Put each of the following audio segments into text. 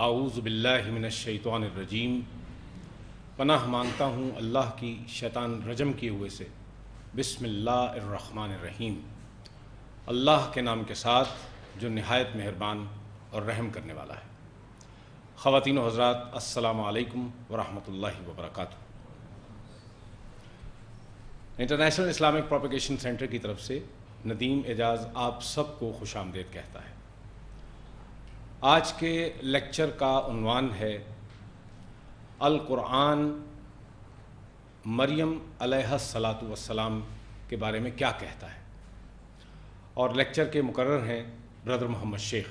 اعوذ باللہ من الشیطان الرجیم۔ پناہ مانگتا ہوں اللہ کی شیطان رجم کیے ہوئے سے۔ بسم اللہ الرحمن الرحیم۔ اللہ کے نام کے ساتھ جو نہایت مہربان اور رحم کرنے والا ہے۔ خواتین و حضرات، السلام علیکم ورحمۃ اللہ وبرکاتہ۔ انٹرنیشنل اسلامک پروپیگیشن سینٹر کی طرف سے ندیم اعجاز آپ سب کو خوش آمدید کہتا ہے۔ آج کے لیکچر کا عنوان ہے القرآن مریم علیہ الصلاۃ والسلام کے بارے میں کیا کہتا ہے۔ اور لیکچر کے مقرر ہیں برادر محمد شیخ۔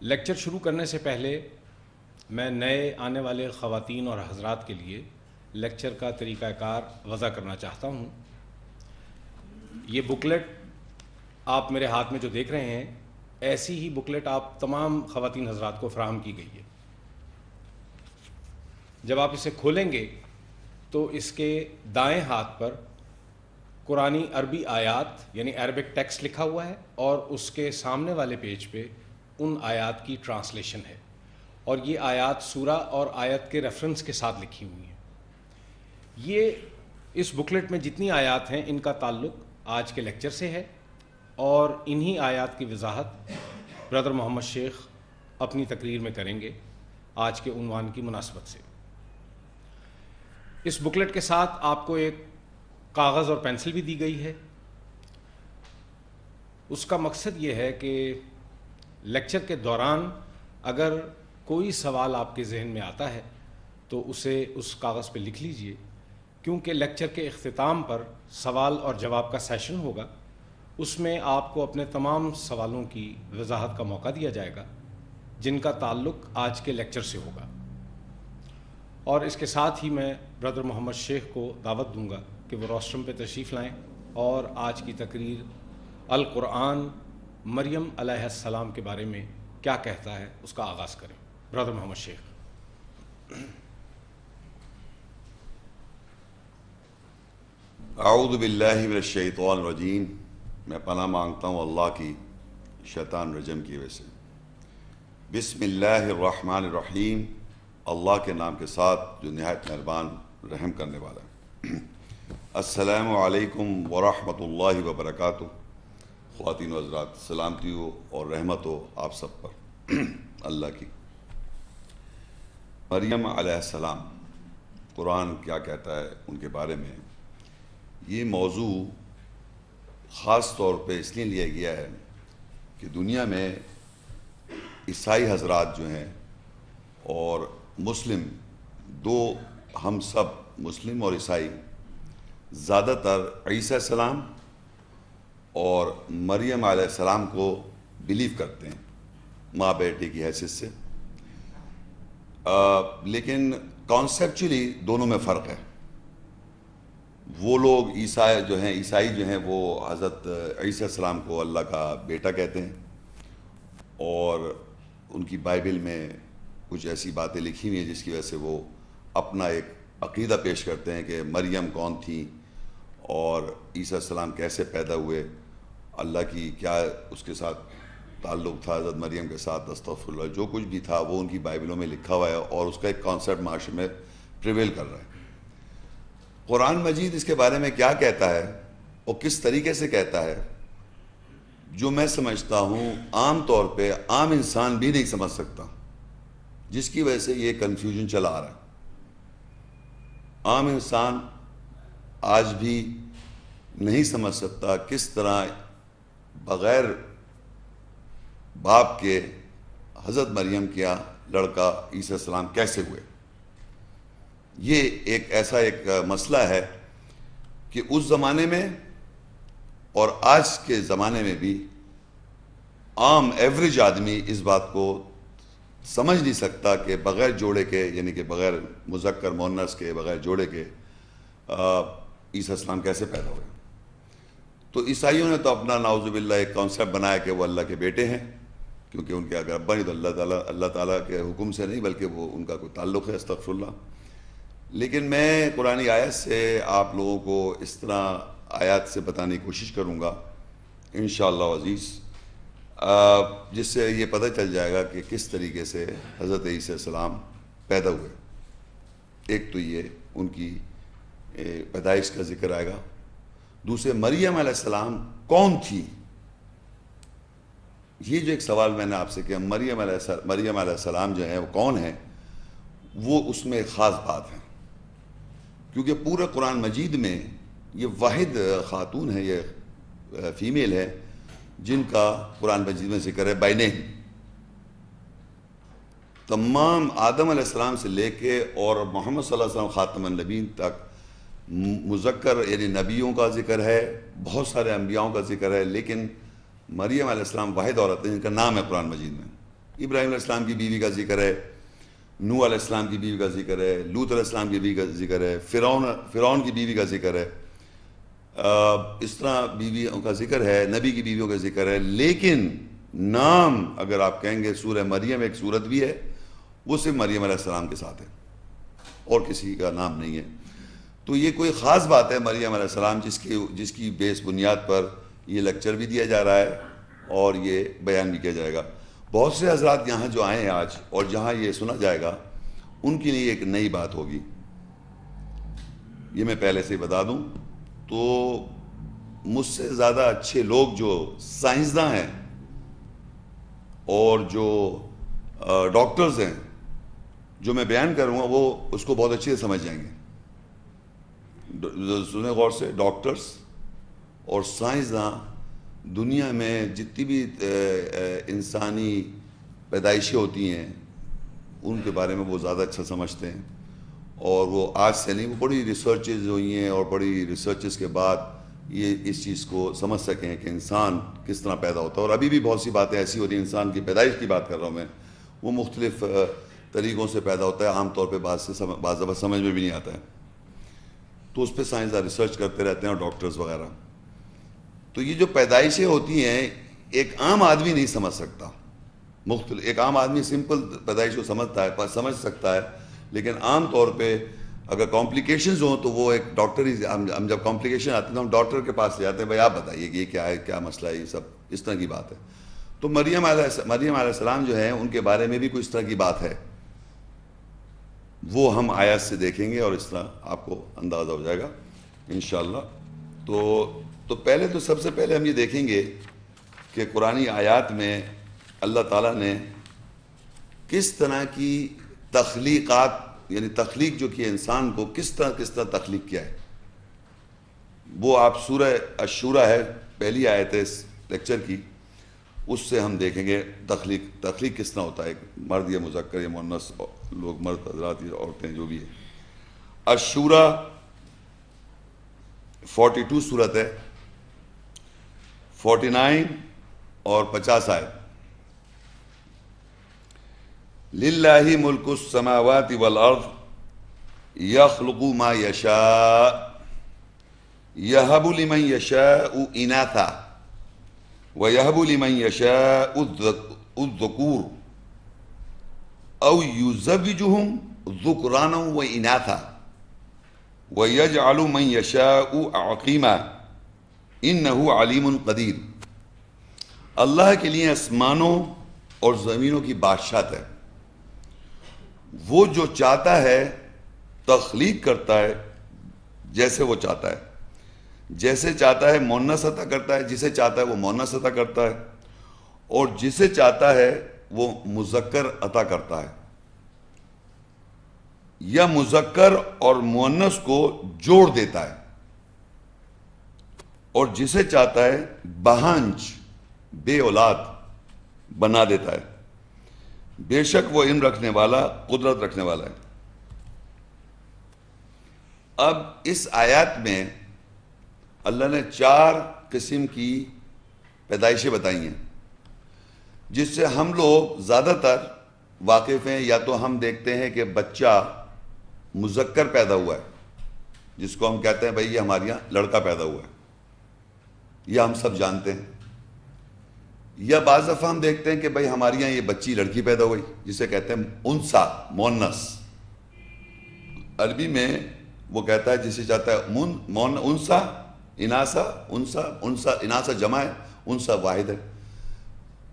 لیکچر شروع کرنے سے پہلے میں نئے آنے والے خواتین اور حضرات کے لیے لیکچر کا طریقہ کار وضع کرنا چاہتا ہوں۔ یہ بکلیٹ آپ میرے ہاتھ میں جو دیکھ رہے ہیں، ایسی ہی بکلیٹ آپ تمام خواتین حضرات کو فراہم کی گئی ہے۔ جب آپ اسے کھولیں گے، تو اس کے دائیں ہاتھ پر قرآن عربی آیات یعنی عربک ٹیکسٹ لکھا ہوا ہے، اور اس کے سامنے والے پیج پہ ان آیات کی ٹرانسلیشن ہے۔ اور یہ آیات سورہ اور آیت کے ریفرنس کے ساتھ لکھی ہوئی ہیں۔ یہ اس بکلیٹ میں جتنی آیات ہیں، ان کا تعلق آج کے لیکچر سے ہے۔ اور انہی آیات کی وضاحت برادر محمد شیخ اپنی تقریر میں کریں گے آج کے عنوان کی مناسبت سے۔ اس بکلیٹ کے ساتھ آپ کو ایک کاغذ اور پینسل بھی دی گئی ہے۔ اس کا مقصد یہ ہے کہ لیکچر کے دوران اگر کوئی سوال آپ کے ذہن میں آتا ہے تو اسے اس کاغذ پہ لکھ لیجیے، کیونکہ لیکچر کے اختتام پر سوال اور جواب کا سیشن ہوگا۔ اس میں آپ کو اپنے تمام سوالوں کی وضاحت کا موقع دیا جائے گا، جن کا تعلق آج کے لیکچر سے ہوگا۔ اور اس کے ساتھ ہی میں برادر محمد شیخ کو دعوت دوں گا کہ وہ روسٹرم پہ تشریف لائیں اور آج کی تقریر القرآن مریم علیہ السلام کے بارے میں کیا کہتا ہے اس کا آغاز کریں۔ برادر محمد شیخ۔ اعوذ باللہ من الشیطان الرجیم۔ میں پناہ مانگتا ہوں اللہ کی شیطان رجم کی وجہ سے۔ بسم اللہ الرحمن الرحیم۔ اللہ کے نام کے ساتھ جو نہایت مہربان رحم کرنے والا۔ ہے السلام علیکم ورحمۃ اللہ وبرکاتہ۔ خواتین و حضرات، سلامتی ہو اور رحمت ہو آپ سب پر۔ اللہ کی۔ مریم علیہ السلام، قرآن کیا کہتا ہے ان کے بارے میں؟ یہ موضوع خاص طور پہ اس لیے لیا گیا ہے کہ دنیا میں عیسائی حضرات جو ہیں اور مسلم، دو ہم سب مسلم اور عیسائی، زیادہ تر عیسیٰ السلام اور مریم علیہ السلام کو بلیو کرتے ہیں، ماں بیٹے کی حیثیت سے۔ لیکن کانسیپچولی دونوں میں فرق ہے۔ وہ لوگ عیسائی جو ہیں، عیسائی جو ہیں، وہ حضرت عیسیٰ السلام کو اللہ کا بیٹا کہتے ہیں۔ اور ان کی بائبل میں کچھ ایسی باتیں لکھی ہوئی ہیں جس کی وجہ سے وہ اپنا ایک عقیدہ پیش کرتے ہیں کہ مریم کون تھی اور عیسیٰ السلام کیسے پیدا ہوئے۔ اللہ کی کیا اس کے ساتھ تعلق تھا، حضرت مریم کے ساتھ، استغفر اللہ، جو کچھ بھی تھا، وہ ان کی بائبلوں میں لکھا ہوا ہے اور اس کا ایک کانسیپٹ معاشرے میں پریویل کر رہا ہے۔ قرآن مجید اس کے بارے میں کیا کہتا ہے؟ اور کس طریقے سے کہتا ہے؟ جو میں سمجھتا ہوں، عام طور پہ عام انسان بھی نہیں سمجھ سکتا، جس کی وجہ سے یہ کنفیوژن چلا آ رہا ہے۔ عام انسان آج بھی نہیں سمجھ سکتا کس طرح بغیر باپ کے حضرت مریم کیا لڑکا عیسیٰ السلام کیسے ہوئے۔ یہ ایک ایسا ایک مسئلہ ہے کہ اس زمانے میں اور آج کے زمانے میں بھی عام ایوریج آدمی اس بات کو سمجھ نہیں سکتا کہ بغیر جوڑے کے یعنی کہ بغیر مذکر، مونس کے، بغیر جوڑے کے عیسیٰ اسلام کیسے پیدا ہوئے؟ تو عیسائیوں نے تو اپنا ناوز باللہ ایک کانسیپٹ بنایا کہ وہ اللہ کے بیٹے ہیں، کیونکہ ان کے اگر ابا نہیں تو اللہ تعالیٰ اللہ تعالیٰ کے حکم سے نہیں، بلکہ وہ ان کا کوئی تعلق ہے، استغفر اللہ۔ لیکن میں قرآن آیت سے آپ لوگوں کو اس طرح آیات سے بتانے کی کوشش کروں گا، انشاءاللہ عزیز۔ جس سے یہ پتہ چل جائے گا کہ کس طریقے سے حضرت عیسیٰ السلام پیدا ہوئے۔ ایک تو یہ ان کی پیدائش کا ذکر آئے گا۔ دوسرے، مریم علیہ السلام کون تھی؟ یہ جو ایک سوال میں نے آپ سے کیا، مریم علیہ مریم علیہ السلام جو ہیں، وہ کون ہیں؟ وہ اس میں ایک خاص بات ہے۔ کیونکہ پورے قرآن مجید میں یہ واحد خاتون ہے یہ فیمیل ہے جن کا قرآن مجید میں ذکر ہے بین تمام آدم علیہ السلام سے لے کے اور محمد صلی اللہ علیہ وسلم خاتم النبین تک مذکر یعنی نبیوں کا ذکر ہے، بہت سارے انبیاؤں کا ذکر ہے، لیکن مریم علیہ السلام واحد عورت ہے جن کا نام ہے قرآن مجید میں۔ ابراہیم علیہ السلام کی بیوی کا ذکر ہے نو علیہ السلام کی بیوی کا ذکر ہے لوت علیہ السلام کی بیوی کا ذکر ہے، فرعون فرعون کی بیوی کا ذکر ہے۔ اس طرح بیویوں کا ذکر ہے، نبی کی بیویوں کا ذکر ہے۔ لیکن نام اگر آپ کہیں گے، سورہ مریم ایک صورت بھی ہے، وہ صرف مریم علیہ السلام کے ساتھ ہے۔ اور کسی کا نام نہیں ہے۔ تو یہ کوئی خاص بات ہے مریم علیہ السلام، جس کی جس کی بیس بنیاد پر یہ لیکچر بھی دیا جا رہا ہے اور یہ بیان بھی کیا جائے گا۔ بہت سے حضرات یہاں جو آئے ہیں آج اور جہاں یہ سنا جائے گا، ان کے لیے ایک نئی بات ہوگی۔ یہ میں پہلے سے بتا دوں۔ تو مجھ سے زیادہ اچھے لوگ جو سائنسداں ہیں اور جو ڈاکٹرز ہیں، جو میں بیان کروں گا، وہ اس کو بہت اچھے سے سمجھ جائیں گے۔ سنیں غور سے، ڈاکٹرز اور سائنسداں دنیا میں جتنی بھی انسانی پیدائشیں ہوتی ہیں، ان کے بارے میں وہ زیادہ اچھا سمجھتے ہیں۔ اور وہ آج سے نہیں، وہ بڑی ریسرچز ہوئی ہیں اور بڑی ریسرچز کے بعد یہ اس چیز کو سمجھ سکیں کہ انسان کس طرح پیدا ہوتا ہے۔ اور ابھی بھی بہت سی باتیں ایسی ہوتی ہیں، انسان کی پیدائش کی بات کر رہا ہوں میں، وہ مختلف طریقوں سے پیدا ہوتا ہے، عام طور پہ بعض سے بعض دفعہ سمجھ میں بھی نہیں آتا ہے۔ تو اس پہ سائنسداں ریسرچ کرتے رہتے ہیں اور ڈاکٹرز وغیرہ۔ تو یہ جو پیدائشیں ہوتی ہیں، ایک عام آدمی نہیں سمجھ سکتا۔ مختلف، ایک عام آدمی سمپل پیدائش کو سمجھتا ہے سمجھ سکتا ہے۔ لیکن عام طور پہ اگر کمپلیکیشنز ہوں تو وہ ایک ڈاکٹر ہی، ہم جب کمپلیکیشن آتے ہیں تو ہم ڈاکٹر کے پاس جاتے ہیں، بھائی آپ بتائیے کہ یہ کیا ہے، کیا مسئلہ ہے، یہ سب اس طرح کی بات ہے۔ تو مریم علیہ مریم علیہ السلام جو ہیں، ان کے بارے میں بھی کوئی اس طرح کی بات ہے۔ وہ ہم آیات سے دیکھیں گے اور اس طرح آپ کو اندازہ ہو جائے گا، انشاءاللہ۔ تو تو پہلے تو سب سے پہلے ہم یہ دیکھیں گے کہ قرآن آیات میں اللہ تعالیٰ نے کس طرح کی تخلیقات یعنی تخلیق جو کی انسان کو، کس طرح کس طرح تخلیق کیا ہے؟ وہ آپ سورہ اشورہ ہے، پہلی آیت ہے اس لیکچر کی۔ اس سے ہم دیکھیں گے تخلیق تخلیق کس طرح ہوتا ہے؟ مرد یا مذکر یا مونس لوگ، مرد، حضرات یا عورتیں، جو بھی ہے اشورہ فورٹی ٹو صورت ہے۔ فورٹی نائن اور پچاس آئے۔ للہ ملک السماوات والارض یخلق ما یشاء یہب لمن یشاء اناثا ویہب لمن یشاء الذکور، او یزوجہم ذکرانا و اناثا، ویجعل من یشاء عقیما۔ انہو علیم قدیر۔ اللہ کے لیے اسمانوں اور زمینوں کی بادشاہت ہے۔ وہ جو چاہتا ہے، تخلیق کرتا ہے جیسے وہ چاہتا ہے۔ جیسے چاہتا ہے مونس عطا کرتا ہے، جسے چاہتا ہے، وہ مونس عطا کرتا ہے۔ اور جسے چاہتا ہے، وہ مذکر عطا کرتا ہے۔ یا مذکر اور مونس کو جوڑ دیتا ہے۔ اور جسے چاہتا ہے بہانچ بے اولاد بنا دیتا ہے۔ بے شک وہ علم رکھنے والا، قدرت رکھنے والا ہے۔ اب اس آیات میں اللہ نے چار قسم کی پیدائشیں بتائی ہیں، جس سے ہم لوگ زیادہ تر واقف ہیں، یا تو ہم دیکھتے ہیں کہ بچہ مذکر پیدا ہوا ہے، جس کو ہم کہتے ہیں بھائی یہ ہمارے یہاں لڑکا پیدا ہوا ہے۔ یہ ہم سب جانتے ہیں۔ یا بعض دفعہ ہم دیکھتے ہیں کہ بھائی ہمارے یہاں یہ بچی لڑکی پیدا ہوئی، جسے کہتے ہیں انسا، مونس۔ عربی میں وہ کہتا ہے، جسے چاہتا ہے مون، انسا، اناسا، انسا انسا، اناسا جمع ہے، انسا واحد ہے۔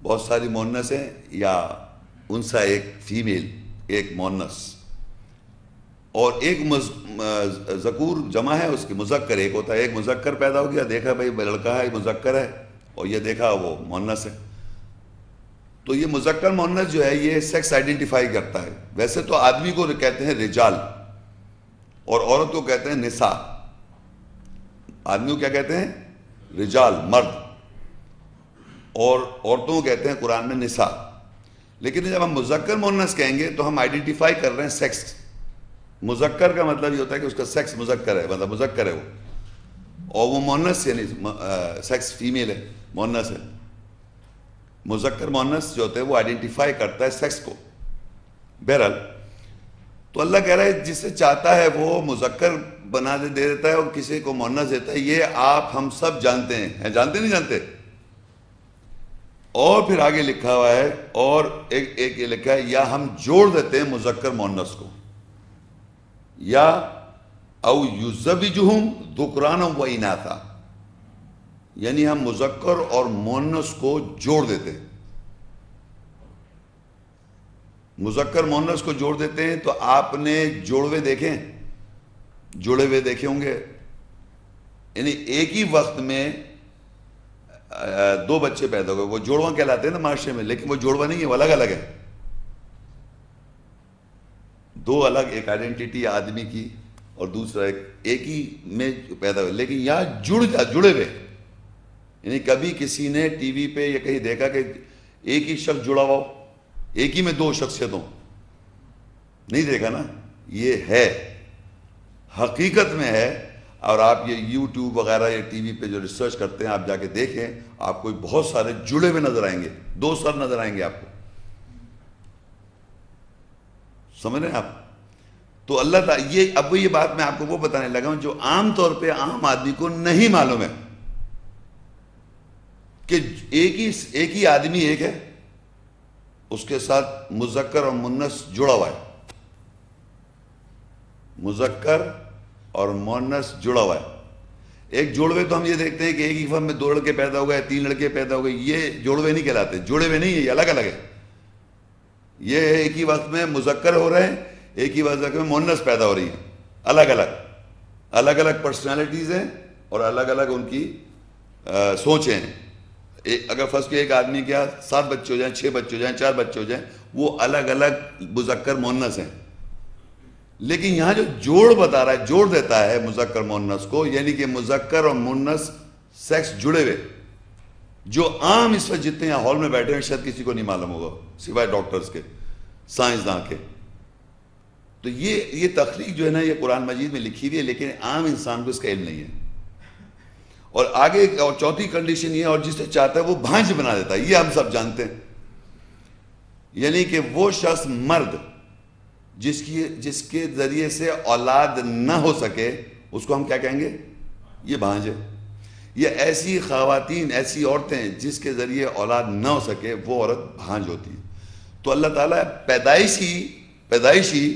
بہت ساری مونس ہیں، یا انسا ایک فیمیل، ایک مونس۔ اور ایک ذکور جمع ہے، اس کی مذکر ایک ہوتا ہے، ایک مذکر پیدا ہو گیا، دیکھا بھائی لڑکا ہے مذکر ہے، اور یہ دیکھا وہ مونس ہے۔ تو یہ مذکر مونس جو ہے، یہ سیکس آئیڈینٹیفائی کرتا ہے۔ ویسے تو آدمی کو کہتے ہیں رجال، اور عورت کو کہتے ہیں نساء۔ آدمی کو کیا کہتے ہیں؟ رجال، مرد۔ اور عورتوں کو کہتے ہیں قرآن میں نساء۔ لیکن جب ہم مذکر مونس کہیں گے، تو ہم آئیڈینٹیفائی کر رہے ہیں سیکس مذکر کا مطلب یہ ہوتا ہے کہ اس کا سیکس مذکر ہے مطلب مذکر ہے وہ۔ اور وہ مونس یعنی سیکس فیمیل ہے مونس ہے۔ مذکر مونس جو ہوتے ہیں وہ آئیڈینٹیفائی کرتا ہے سیکس کو۔ بہرحال، تو اللہ کہہ رہا ہے، جسے چاہتا ہے وہ مذکر بنا دے دیتا ہے اور کسی کو مونس دیتا ہے۔ یہ آپ ہم سب جانتے ہیں۔ جانتے نہیں جانتے؟ اور پھر آگے لکھا ہوا ہے، اور ایک ایک یہ لکھا ہے، یا ہم جوڑ دیتے ہیں مذکر مونس کو۔ یا او یوزبجہم دکران و اناثا یعنی ہم مذکر اور مونس کو جوڑ دیتے ہیں۔ مذکر مونس کو جوڑ دیتے ہیں تو آپ نے جوڑوے دیکھیں جوڑے ہوئے دیکھے ہوں گے۔ یعنی ایک ہی وقت میں دو بچے پیدا ہوئے، وہ جوڑواں کہلاتے ہیں نا معاشرے میں، لیکن وہ جوڑواں نہیں ہے، وہ الگ الگ ہے۔ دو الگ ایک آئیڈینٹی آدمی کی اور دوسرا ایک ایک ہی میں پیدا ہوئے، لیکن یہاں جڑ جا جڑے ہوئے۔ یعنی کبھی کسی نے ٹی وی پہ یا کہیں دیکھا کہ ایک ہی شخص جڑا ہوا ہو، ایک ہی میں دو شخصیتوں نہیں دیکھا نا؟ یہ ہے۔ حقیقت میں ہے۔ اور آپ یہ یوٹیوب وغیرہ یا ٹی وی پہ جو ریسرچ کرتے ہیں، آپ جا کے دیکھیں، آپ کو بہت سارے جڑے ہوئے نظر آئیں گے۔ دو سر نظر آئیں گے آپ کو۔ سمجھ رہے ہیں آپ؟ تو اللہ تعالیٰ یہ اب یہ بات میں آپ کو وہ بتانے لگا ہوں جو عام طور پہ عام آدمی کو نہیں معلوم ہے کہ ایک ہی ایک ہی آدمی ایک ہے، اس کے ساتھ مذکر اور منس جڑا ہوا ہے۔ مذکر اور مونس جڑا ہوا ہے۔ ایک جوڑوے تو ہم یہ دیکھتے ہیں کہ ایک ہی فم میں دو لڑکے پیدا ہو گئے، تین لڑکے پیدا ہو گئے، یہ جوڑوے نہیں کہلاتے جوڑے ہوئے نہیں ہے یہ الگ الگ ہے۔ یہ ایک ہی وقت میں مذکر ہو رہے ہیں، ایک ہی وقت میں مونس پیدا ہو رہی ہیں۔ الگ الگ الگ الگ پرسنالٹیز ہیں اور الگ الگ ان کی سوچیں ہیں۔ اگر فرض ایک آدمی کیا سات بچے ہو جائیں، چھ بچے ہو جائیں، چار بچے ہو جائیں، وہ الگ الگ مذکر مونس ہیں۔ لیکن یہاں جو جوڑ بتا رہا ہے، جوڑ دیتا ہے مذکر مونس کو یعنی کہ مذکر اور مونس سیکس جڑے ہوئے۔ جو عام اس وقت جتنے یہاں ہال میں بیٹھے ہیں، شاید کسی کو نہیں معلوم ہوگا، سوائے ڈاکٹرز کے، سائنسداں کے۔ تو یہ یہ تخلیق جو ہے نا، یہ قرآن مجید میں لکھی ہوئی ہے، لیکن عام انسان کو اس کا علم نہیں ہے۔ اور آگے اور چوتھی کنڈیشن یہ اور جسے چاہتا ہے، وہ بھانج بنا دیتا ہے۔ یہ ہم سب جانتے ہیں۔ یعنی کہ وہ شخص مرد، جس کی، جس کے ذریعے سے اولاد نہ ہو سکے، اس کو ہم کیا کہیں گے؟ یہ بھانج ہے۔ یہ ایسی خواتین، ایسی عورتیں جس کے ذریعے اولاد نہ ہو سکے، وہ عورت بھانج ہوتی ہے تو اللہ تعالیٰ پیدائشی پیدائشی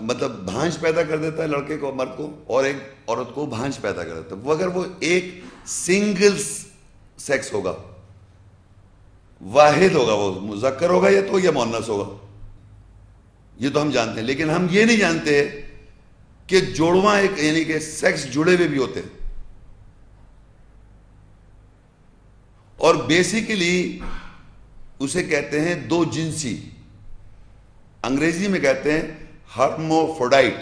مطلب بھانج پیدا کر دیتا ہے لڑکے کو، مرد کو، اور ایک عورت کو بھانج پیدا کر دیتا ہے۔ وہ اگر وہ ایک سنگل سیکس ہوگا، واحد ہوگا، وہ مذکر ہوگا یا تو یا مونس ہوگا۔ یہ تو ہم جانتے ہیں، لیکن ہم یہ نہیں جانتے کہ جوڑواں ایک یعنی کہ سیکس جڑے ہوئے بھی ہوتے ہیں۔ اور بیسیکلی اسے کہتے ہیں دو جنسی۔ انگریزی میں کہتے ہیں ہرمو فوڈائٹ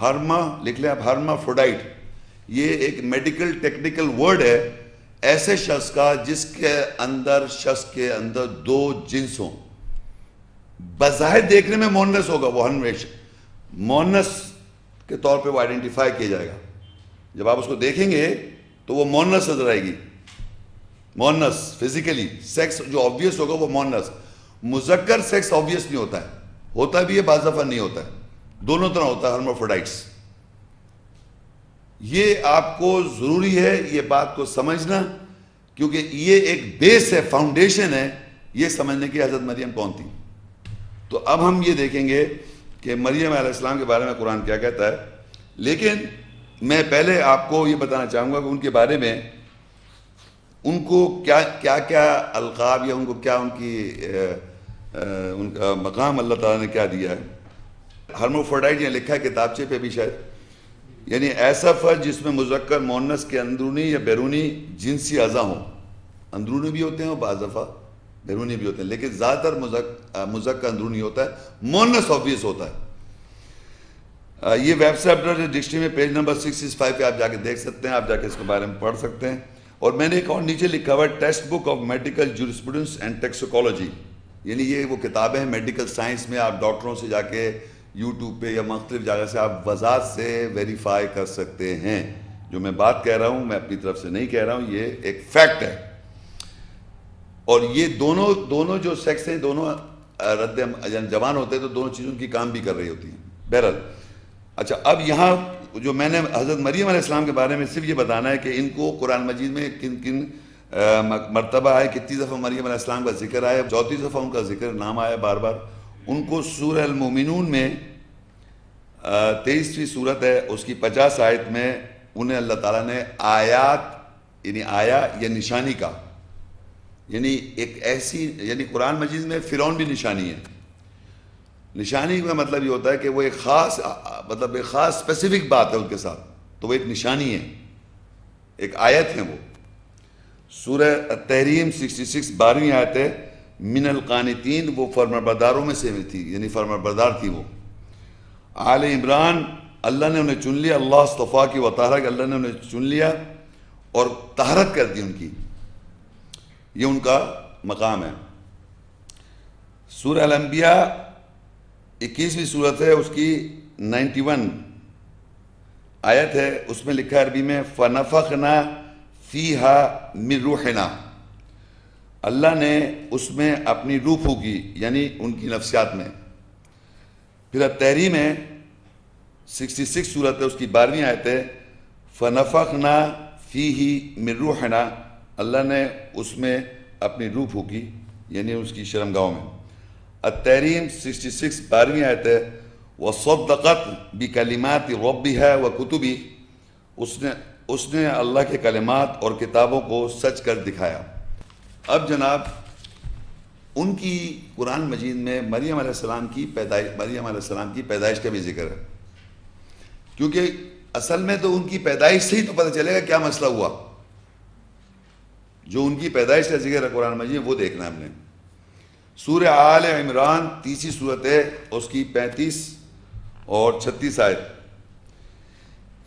ہرما، لکھ لیں آپ ہرما فوڈائٹ یہ ایک میڈیکل ٹیکنیکل ورڈ ہے، ایسے شخص کا جس کے اندر، شخص کے اندر دو جنس ہوں۔ بظاہر دیکھنے میں مونس ہوگا وہ ہنویش۔ مونس کے طور پہ وہ آئیڈینٹیفائی کیا جائے گا۔ جب آپ اس کو دیکھیں گے تو وہ مونس نظر آئے گی۔ مونس فزیکلی سیکس جو آبویس ہوگا وہ مونس. مذکر سیکس آبویس نہیں ہوتا ہے. ہوتا بھی ہے، بعض دفعہ نہیں ہوتا ہے. دونوں طرح ہوتا ہے ہرموفوڈائٹس یہ آپ کو ضروری ہے یہ بات کو سمجھنا، کیونکہ یہ ایک بیس ہے فاؤنڈیشن ہے، یہ سمجھنے کی حضرت مریم کون تھی؟ تو اب ہم یہ دیکھیں گے کہ مریم علیہ السلام کے بارے میں قرآن کیا کہتا ہے۔ لیکن میں پہلے آپ کو یہ بتانا چاہوں گا کہ ان کے بارے میں ان کو کیا کیا کیا القاب یا ان کو کیا ان کی ان کا مقام اللہ تعالیٰ نے کیا دیا ہے؟ ہرموفوڈائٹ نے لکھا ہے کتابچے پہ بھی شاید۔ یعنی ایسا فرض جس میں مذکر مونس کے اندرونی یا بیرونی جنسی اعضا ہوں۔ اندرونی بھی ہوتے ہیں اور بعض دفعہ بیرونی بھی ہوتے ہیں۔ لیکن زیادہ تر مذکر اندرونی ہوتا ہے۔ مونس آبویس ہوتا ہے۔ یہ ویب سائٹ ڈکشنری میں پیج نمبر سکس فائیو پہ آپ جا کے دیکھ سکتے ہیں، آپ جا کے اس کے بارے میں پڑھ سکتے ہیں۔ اور میں نے ایک اور نیچے لکھا ہوا ہے، textbook of medical jurisprudence and toxicology یعنی یہ وہ کتابیں ہیں میڈیکل سائنس میں، آپ ڈاکٹروں سے جا کے یوٹیوب پہ یا مختلف جگہ سے آپ وضاحت سے ویریفائی کر سکتے ہیں۔ جو میں بات کہہ رہا ہوں، میں اپنی طرف سے نہیں کہہ رہا ہوں، یہ ایک فیکٹ ہے۔ اور یہ دونوں دونوں جو سیکس ہیں، دونوں رد یعنی جوان ہوتے ہیں تو دونوں چیزوں کی کام بھی کر رہی ہوتی ہیں۔ بہرحال اچھا اب یہاں جو میں نے حضرت مریم علیہ السلام کے بارے میں صرف یہ بتانا ہے کہ ان کو قرآن مجید میں کن کن مرتبہ آئے، کتنی دفعہ مریم علیہ السلام کا ذکر آیا چوتھی دفعہ ان کا ذکر نام آیا بار بار۔ ان کو سورہ المومنون میں تیئیسویں صورت ہے، اس کی پچاس آیت میں انہیں اللہ تعالیٰ نے آیات یعنی آیا یا نشانی کا یعنی ایک ایسی یعنی قرآن مجید میں فرعون بھی نشانی ہے۔ نشانی کا مطلب یہ ہوتا ہے کہ وہ ایک خاص مطلب ایک خاص اسپیسیفک بات ہے ان کے ساتھ، تو وہ ایک نشانی ہے۔ ایک آیت ہے وہ۔ سورہ تحریم سکسٹی سکس، بارہویں آیت ہے، من القانتین، وہ فرما برداروں میں سے تھی یعنی فرما بردار تھی وہ۔ آل عمران، اللہ نے انہیں چن لیا، اللہ صطفیٰ کی وطارہ کہ اللہ نے انہیں چن لیا اور طہارت کر دی ان کی۔ یہ ان کا مقام ہے۔ سورہ الانبیاء اکیسویں صورت ہے، اس کی نائنٹی ون۔ آیت ہے، اس میں لکھا عربی میں، فنفخنا فیہا من روحنا۔ اللہ نے اس میں اپنی روح پھوکی یعنی ان کی نفسیات میں۔ پھر اب تحریم ہے سکسٹی سکس صورت ہے، اس کی بارہویں آیت ہے، فنفخنا فیہی من روحنا۔ اللہ نے اس میں اپنی روح پھوکی یعنی اس کی شرمگاہوں میں۔ التحریم سکسٹی سکس بارہویں آیت ہے وَصَدَّقَتْ بِكَلِمَاتِ رَبِّهَا وَكُتُبِهِ. اس نے اس نے اللہ کے کلمات اور کتابوں کو سچ کر دکھایا۔ اب جناب، ان کی قرآن مجید میں مریم علیہ السلام کی پیدائش مریم علیہ السلام کی پیدائش کا بھی ذکر ہے۔ کیونکہ اصل میں تو ان کی پیدائش سے ہی تو پتہ چلے گا کیا مسئلہ ہوا۔ جو ان کی پیدائش کا ذکر ہے قرآن مجید، وہ دیکھنا ہم نے۔ سورہ آل عمران تیسری صورت ہے، اس کی پینتیس اور چھتیس آیت۔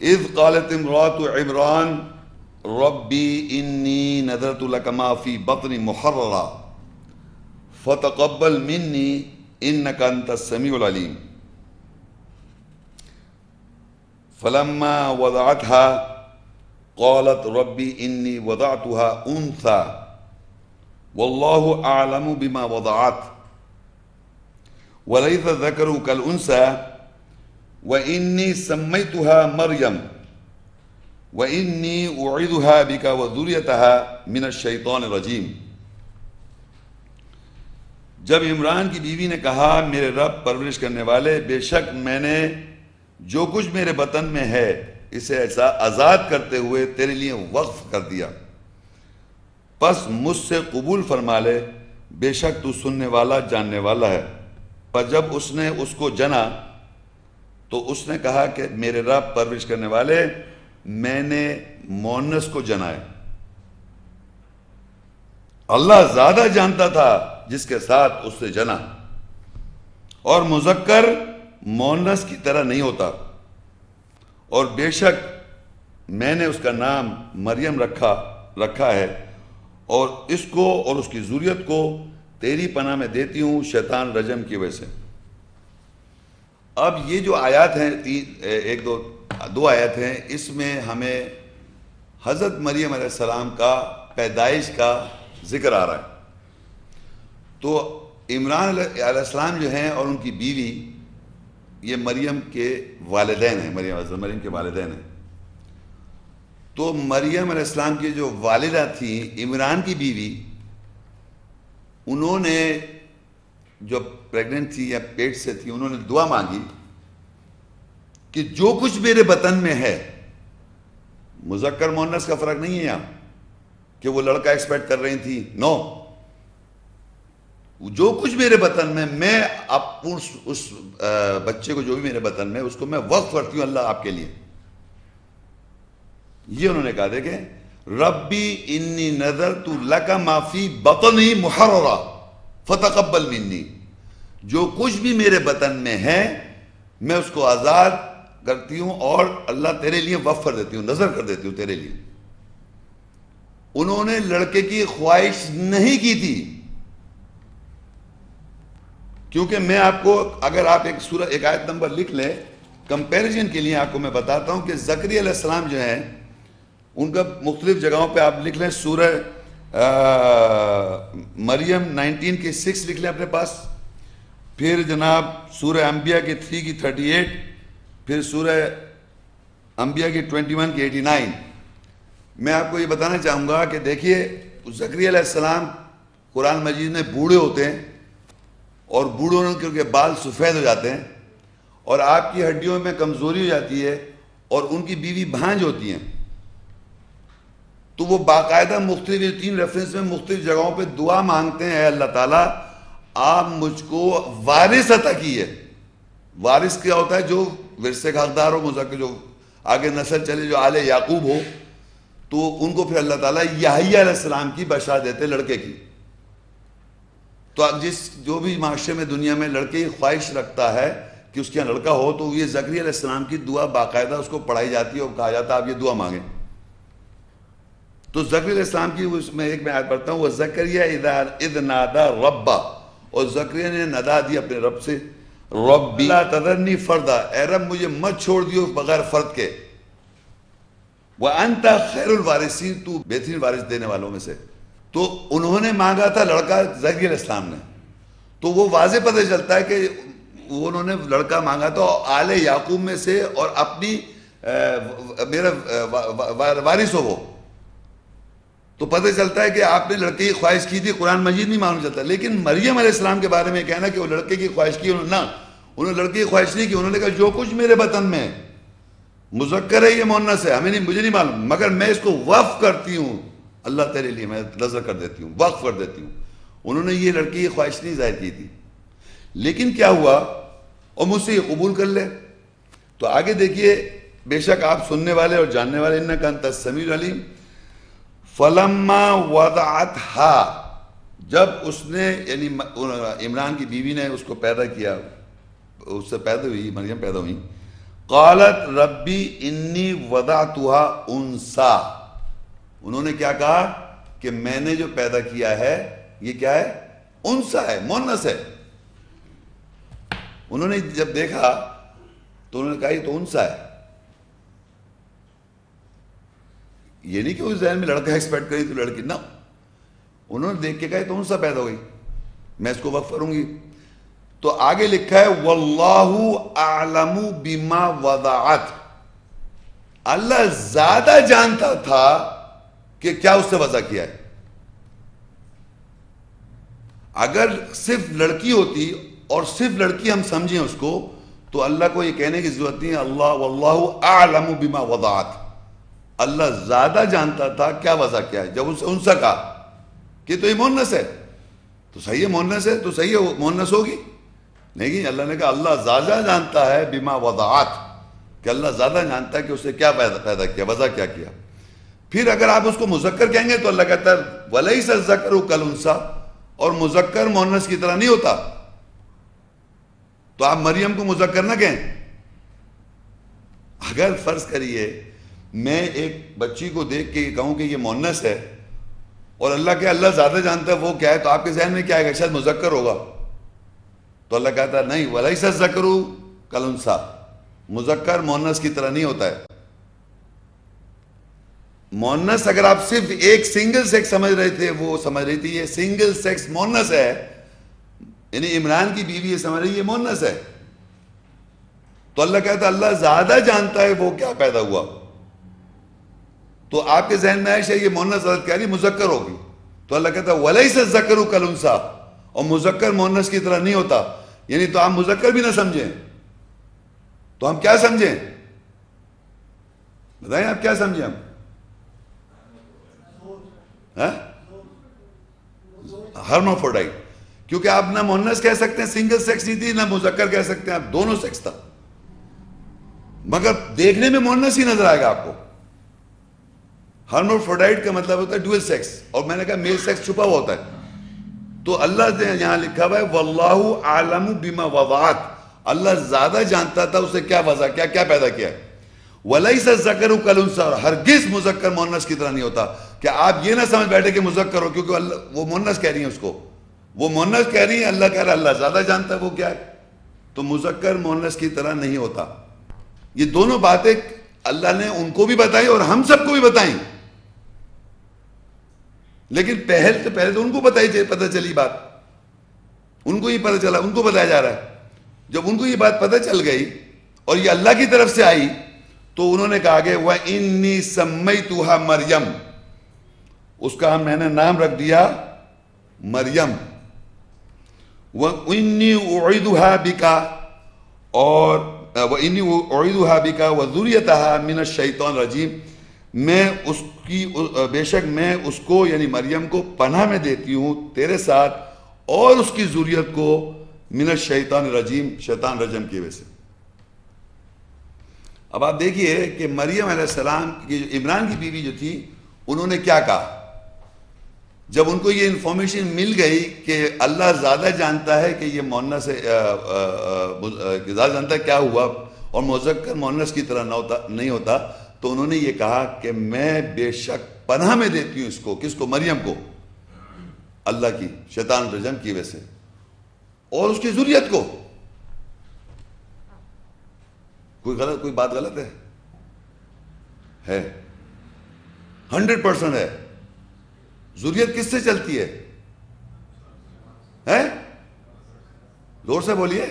اذ قالت امرات عمران، ربی انی نظرت لکما فی بطن محررہ فتقبل منی انکا انت السمیع العلیم۔ فلما وضعتها قالت ربی انی وضعتها انثى واللہ اعلم بما وضعت. وليس الذكر كالانثى واني سميتها مريم واني اعيذها بك وذريتها من الشيطان الرجيم جب عمران کی بیوی نے کہا، میرے رب پرورش کرنے والے، بے شک میں نے جو کچھ میرے بطن میں ہے، اسے ایسا آزاد کرتے ہوئے تیرے لیے وقف کر دیا۔ پس مجھ سے قبول فرما لے، بے شک تو سننے والا جاننے والا ہے۔ پر جب اس نے اس کو جنا، تو اس نے کہا کہ میرے رب پرورش کرنے والے، میں نے مونس کو جنا ہے۔ اللہ زیادہ جانتا تھا جس کے ساتھ اس سے جنا۔ اور مذکر مونس کی طرح نہیں ہوتا۔ اور بے شک میں نے اس کا نام مریم رکھا رکھا ہے۔ اور اس کو اور اس کی ضروریت کو تیری پناہ میں دیتی ہوں شیطان رجم کی وجہ سے۔ اب یہ جو آیات ہیں ایک، دو دو آیات ہیں، اس میں ہمیں حضرت مریم علیہ السلام کا پیدائش کا ذکر آ رہا ہے۔ تو عمران علیہ السلام جو ہیں اور ان کی بیوی، یہ مریم کے والدین ہیں، مریم مریم کے والدین ہیں۔ تو مریم علیہ السلام کی جو والدہ تھیں عمران کی بیوی، انہوں نے جو پریگننٹ تھی یا پیٹ سے تھی، انہوں نے دعا مانگی کہ جو کچھ میرے بطن میں ہے، مذکر مونس کا فرق نہیں ہے یہاں کہ وہ لڑکا ایکسپیکٹ کر رہی تھی نو جو کچھ میرے بطن میں میں اس بچے کو جو بھی میرے بطن میں، اس کو میں وقف کرتی ہوں اللہ آپ کے لیے۔ یہ انہوں نے کہا دیکھیں ربی انی نظر تو لکا معافی بطنی محررہ فتقبل منی۔ جو کچھ بھی میرے بطن میں ہے، میں اس کو آزاد کرتی ہوں اور اللہ تیرے لیے وقف کر دیتی ہوں نظر کر دیتی ہوں تیرے لیے۔ انہوں نے لڑکے کی خواہش نہیں کی تھی۔ کیونکہ میں آپ کو اگر آپ ایک سورہ، ایک آیت نمبر لکھ لیں، کمپیریزن کے لیے آپ کو میں بتاتا ہوں کہ زکری علیہ السلام جو ہیں ان کا مختلف جگہوں پہ آپ لکھ لیں، سورہ مریم نائنٹین کی سکس لکھ لیں اپنے پاس۔ پھر جناب سورہ انبیاء کی تھری کی تھرٹی ایٹ، پھر سورہ انبیاء کی ٹوینٹی ون کی ایٹی نائن۔ میں آپ کو یہ بتانا چاہوں گا کہ دیکھیے زکری علیہ السلام قرآن مجید میں بوڑھے ہوتے ہیں اور بوڑھوں کیونکہ بال سفید ہو جاتے ہیں اور آپ کی ہڈیوں میں کمزوری ہو جاتی ہے اور ان کی بیوی بھانج ہوتی ہیں۔ تو وہ باقاعدہ مختلف تین ریفرنس میں مختلف جگہوں پہ دعا مانگتے ہیں، اے اللہ تعالیٰ، آپ مجھ کو وارث عطا کیے۔ وارث کیا ہوتا ہے؟ جو ورثے کا حقدار ہو مذکر جو آگے نسل چلے، جو آل یعقوب ہو، تو ان کو پھر اللہ تعالیٰ یحییٰ علیہ السلام کی بشا دیتے لڑکے کی۔ تو جس جو بھی معاشرے میں دنیا میں لڑکے کی خواہش رکھتا ہے کہ اس کے یہاں لڑکا ہو، تو یہ زکری علیہ السلام کی دعا باقاعدہ اس کو پڑھائی جاتی ہے اور کہا جاتا ہے، آپ یہ دعا مانگیں۔ تو زکری علیہ السلام کی اس میں ایک میں آیت پڑھتا ہوں وہ زکریہ اذ نادا ربا اور زکریہ نے ندا دی اپنے رب سے ربی لا تذرنی فردا۔ اے رب، مجھے مت چھوڑ دیو بغیر فرد کے۔ وَأَنْتَ خَيْرُ الْوَارِسِينَ تو بہترین وارث دینے والوں میں سے۔ تو انہوں نے مانگا تھا لڑکا زکری علیہ السلام نے۔ تو وہ واضح پتہ چلتا ہے کہ انہوں نے لڑکا مانگا تھا آل یعقوب میں سے اور اپنی میرا وارث ہو وہ۔ تو پتہ چلتا ہے کہ آپ نے لڑکے کی خواہش کی تھی، قرآن مجید نہیں معلوم چلتا۔ لیکن مریم علیہ السلام کے بارے میں کہنا کہ وہ لڑکے کی خواہش کی، انہوں نے انہوں نے لڑکے کی خواہش نہیں کی، انہوں نے کہا جو کچھ میرے بطن میں مذکر ہے یہ مونس ہے، ہمیں نہیں، مجھے نہیں معلوم، مگر میں اس کو وقف کرتی ہوں۔ اللہ تیرے لیے میں نظر کر دیتی ہوں، وقف کر دیتی ہوں۔ انہوں نے یہ لڑکی کی خواہش نہیں ظاہر کی تھی۔ لیکن کیا ہوا؟ اور مجھ سے یہ قبول کر لے۔ تو آگے دیکھیے، بے شک آپ سننے والے اور جاننے والے ان کا انت علیم فلما وضعتها جب اس نے یعنی عمران کی بیوی نے اس کو پیدا کیا، اس سے پیدا ہوئی، مریم پیدا ہوئی، قالت ربی انی وضعتها انسا۔ انہوں نے کیا کہا؟ کہ میں نے جو پیدا کیا ہے، یہ کیا ہے؟ انسا ہے، مونس ہے۔ انہوں نے جب دیکھا تو انہوں نے کہا، یہ تو انسا ہے۔ یہ نہیں کہ اس ذہن میں لڑکا ایکسپیکٹ کری تو لڑکی نہ. انہوں نے دیکھ کے کہا تو ان سا پیدا ہوئی میں اس کو وقف کروں گی. تو آگے لکھا ہے واللہ اعلم بما وضعت. اللہ زیادہ جانتا تھا کہ کیا اس سے وضع کیا ہے. اگر صرف لڑکی ہوتی اور صرف لڑکی ہم سمجھیں اس کو، تو اللہ کو یہ کہنے کی ضرورت نہیں اللہ واللہ اعلم بما وضعت. اللہ زیادہ جانتا تھا کیا وضع کیا ہے۔ جب ان سے کہا کہ تو یہ مونس ہے، تو صحیح ہے مونس ہے، تو صحیح ہے مونس ہوگی۔ نہیں اللہ نے کہا اللہ زیادہ جانتا ہے بیما وضاحت کہ اللہ زیادہ جانتا ہے کہ اسے کیا پیدا پیدا کیا، وضع کیا کیا۔ پھر اگر آپ اس کو مذکر کہیں گے تو اللہ کہتا ہے ولی سے ذکر کل انسا اور مذکر مونس کی طرح نہیں ہوتا۔ تو آپ مریم کو مذکر نہ کہیں۔ اگر فرض کریے میں ایک بچی کو دیکھ کے کہوں کہ یہ مونس ہے اور اللہ کے اللہ زیادہ جانتا ہے وہ کیا ہے، تو آپ کے ذہن میں کیا ہے شاید مذکر ہوگا۔ تو اللہ کہتا ہے، نہیں ولی سا زکرو کلنسا مذکر مونس کی طرح نہیں ہوتا ہے۔ مونس اگر آپ صرف ایک سنگل سیکس سمجھ رہے تھے، وہ سمجھ رہی تھی، یہ سنگل سیکس مونس ہے۔ یعنی عمران کی بیوی یہ سمجھ رہی یہ مونس ہے۔ تو اللہ کہتا ہے، اللہ زیادہ جانتا ہے وہ کیا پیدا ہوا۔ تو آپ کے ذہن میں آئے یہ مونس حضرت کہہ رہی مذکر ہوگی۔ تو اللہ کہتا ہے ولی سے ذکر کل انسا اور مذکر مونس کی طرح نہیں ہوتا۔ یعنی تو آپ مذکر بھی نہ سمجھیں۔ تو ہم کیا سمجھیں؟ بتائیں آپ کیا سمجھیں ہم؟ ہاں؟ ہرموفوڈائٹ کیونکہ آپ نہ مونس کہہ سکتے ہیں، سنگل سیکس نہیں تھی، نہ مذکر کہہ سکتے ہیں۔ آپ دونوں سیکس تھا۔ مگر دیکھنے میں مونس ہی نظر آئے گا آپ کو۔ ہرموفوڈائٹ کا مطلب ہوتا ہے ڈویل سیکس اور میں نے کہا میل سیکس چھپا ہوا ہوتا ہے۔ تو اللہ نے یہاں لکھا ہوا ہے، واللہ عالم بما وضعت۔ اللہ زیادہ جانتا تھا، اسے کیا وضع کیا کیا پیدا کیا ولیس الذکر کالانثى ہرگز مذکر مؤنث کی طرح نہیں ہوتا۔ کہ آپ یہ نہ سمجھ بیٹھے کہ مذکر ہو، کیونکہ اللہ، وہ مؤنث کہہ رہی ہیں اس کو۔ وہ مؤنث کہہ رہی ہیں، اللہ کہہ رہا ہے، اللہ زیادہ جانتا ہے، وہ کیا ہے؟ تو مذکر مؤنث کی طرح نہیں ہوتا۔ یہ دونوں باتیں اللہ نے ان کو بھی بتائی اور ہم سب کو بھی بتائیں۔ لیکن پہل تو پہلے تو ان کو بتائی پتہ چلی بات۔ ان کو ہی پتہ چلا، ان کو بتایا جا رہا ہے۔ جب ان کو یہ بات پتہ چل گئی اور یہ اللہ کی طرف سے آئی، تو انہوں نے کہا کہ وہ انی سمئی مریم اس کا ہم میں نے نام رکھ دیا مریم۔ وہ انی اعیدها بکا اور وہ انی اعیدها بکا وذریتها من الشیطان الرجیم میں اس کی بے شک میں اس کو یعنی مریم کو پناہ میں دیتی ہوں تیرے ساتھ اور اس کی ذریت کو من الشیطان الرجیم، شیطان رجم کی وجہ سے۔ اب آپ دیکھیے کہ مریم علیہ السلام کی جو عمران کی بیوی جو تھی، انہوں نے کیا کہا؟ جب ان کو یہ انفارمیشن مل گئی کہ اللہ زیادہ جانتا ہے کہ یہ مونس سے زیادہ جانتا ہے کیا ہوا، اور مذکر مونس کی طرح نہ ہوتا، نہیں ہوتا تو انہوں نے یہ کہا کہ میں بے شک پناہ میں دیتی ہوں اس کو، کس کو؟ مریم کو۔ اللہ کی، شیطان رجم کی وجہ سے۔ اور اس کی ضروریت کو۔ کوئی غلط، کوئی بات غلط ہے؟ ہے۔ ہنڈریڈ پرسینٹ ہے۔ ضروریت کس سے چلتی ہے؟ زور سے بولیے۔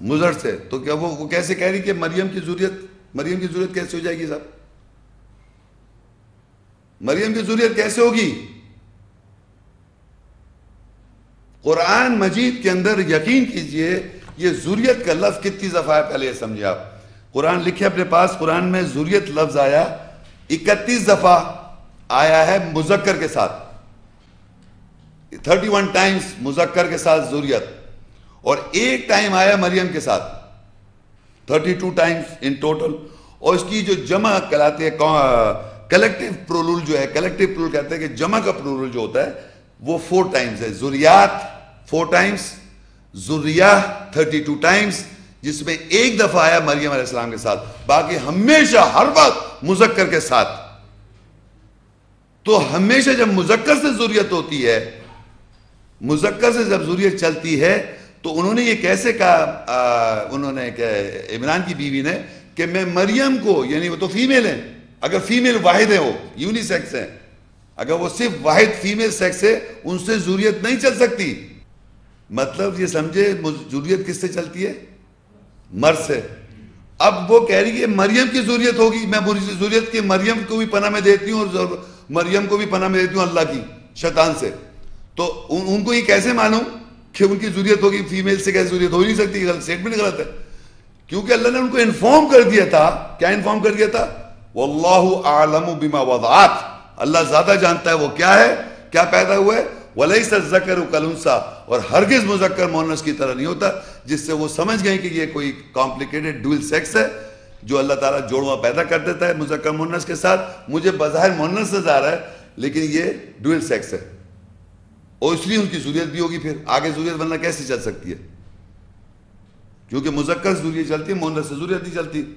مزر سے۔ تو کیا وہ کیسے کہہ رہی کہ مریم کی ضروریت مریم کی ضرورت کیسے ہو جائے گی صاحب مریم کی ضروریت کیسے ہوگی؟ قرآن مجید کے اندر یقین کیجیے، یہ ضروریت کا لفظ کتنی دفعہ ہے پہلے یہ سمجھے آپ۔ قرآن لکھے اپنے پاس، قرآن میں ضروریت لفظ آیا، اکتیس دفعہ آیا ہے مذکر کے ساتھ۔ تھرٹی ون ٹائمز مذکر کے ساتھ ضروریت۔ اور ایک ٹائم آیا مریم کے ساتھ۔ Thirty two times in total اور اس کی جو جمع کلاتے ہیں کلیکٹیو پرولول جو ہے کلیکٹیو پرولول کہتے ہیں کہ جمع کا پرولول جو ہوتا ہے، وہ فور ٹائمز ہے. ذریات فور ٹائمز ذریہ تھرٹی ٹو ٹائمز جس میں ایک دفعہ آیا مریم علیہ السلام کے ساتھ. باقی ہمیشہ ہر وقت مذکر کے ساتھ. تو ہمیشہ جب مذکر سے ضروریت ہوتی ہے، مذکر سے جب ضروریت چلتی ہے تو انہوں نے یہ کیسے کہا انہوں نے کہ عمران کی بیوی نے کہ میں مریم کو یعنی وہ تو فیمیل ہیں، اگر فیمیل واحد ہے وہ یونی سیکس ہے اگر وہ صرف واحد فیمیل سیکس ہے، ان سے ضروریت نہیں چل سکتی۔ مطلب یہ سمجھے، ضروریت کس سے چلتی ہے؟ مرد سے۔ اب وہ کہہ رہی ہے مریم کی ضروریت ہوگی، میں ضروریت کی مریم کو بھی پناہ میں دیتی ہوں اور مریم کو بھی پناہ میں دیتی ہوں اللہ کی، شیطان سے۔ تو ان کو یہ کیسے مانوں کہ ان کی ضروریت ہوگی فیمیل سے کیسے ضروریت؟ ہو نہیں سکتی سٹیٹمنٹ غلط ہے۔ کیونکہ اللہ نے ان کو انفارم کر دیا تھا۔ کیا انفارم کر دیا تھا؟ واللہ اعلم بما وضعات اللہ زیادہ جانتا ہے وہ کیا ہے، کیا پیدا ہوا ہے۔ ولیس الذکر کلنسا اور ہرگز مذکر مونس کی طرح نہیں ہوتا، جس سے وہ سمجھ گئے کہ یہ کوئی کمپلیکیٹڈ ڈویل سیکس ہے، جو اللہ تعالیٰ جوڑوا پیدا کر دیتا ہے مذکر مونس کے ساتھ۔ مجھے بظاہر مونس سے آ رہا ہے، لیکن یہ ڈویل سیکس ہے۔ اور اس لیے ان کی ضروریت بھی ہوگی پھر۔ آگے ضروریت بننا کیسے چل سکتی ہے؟ کیونکہ مذکر ضروریت چلتی ہے مونس سے ضروریت نہیں چلتی۔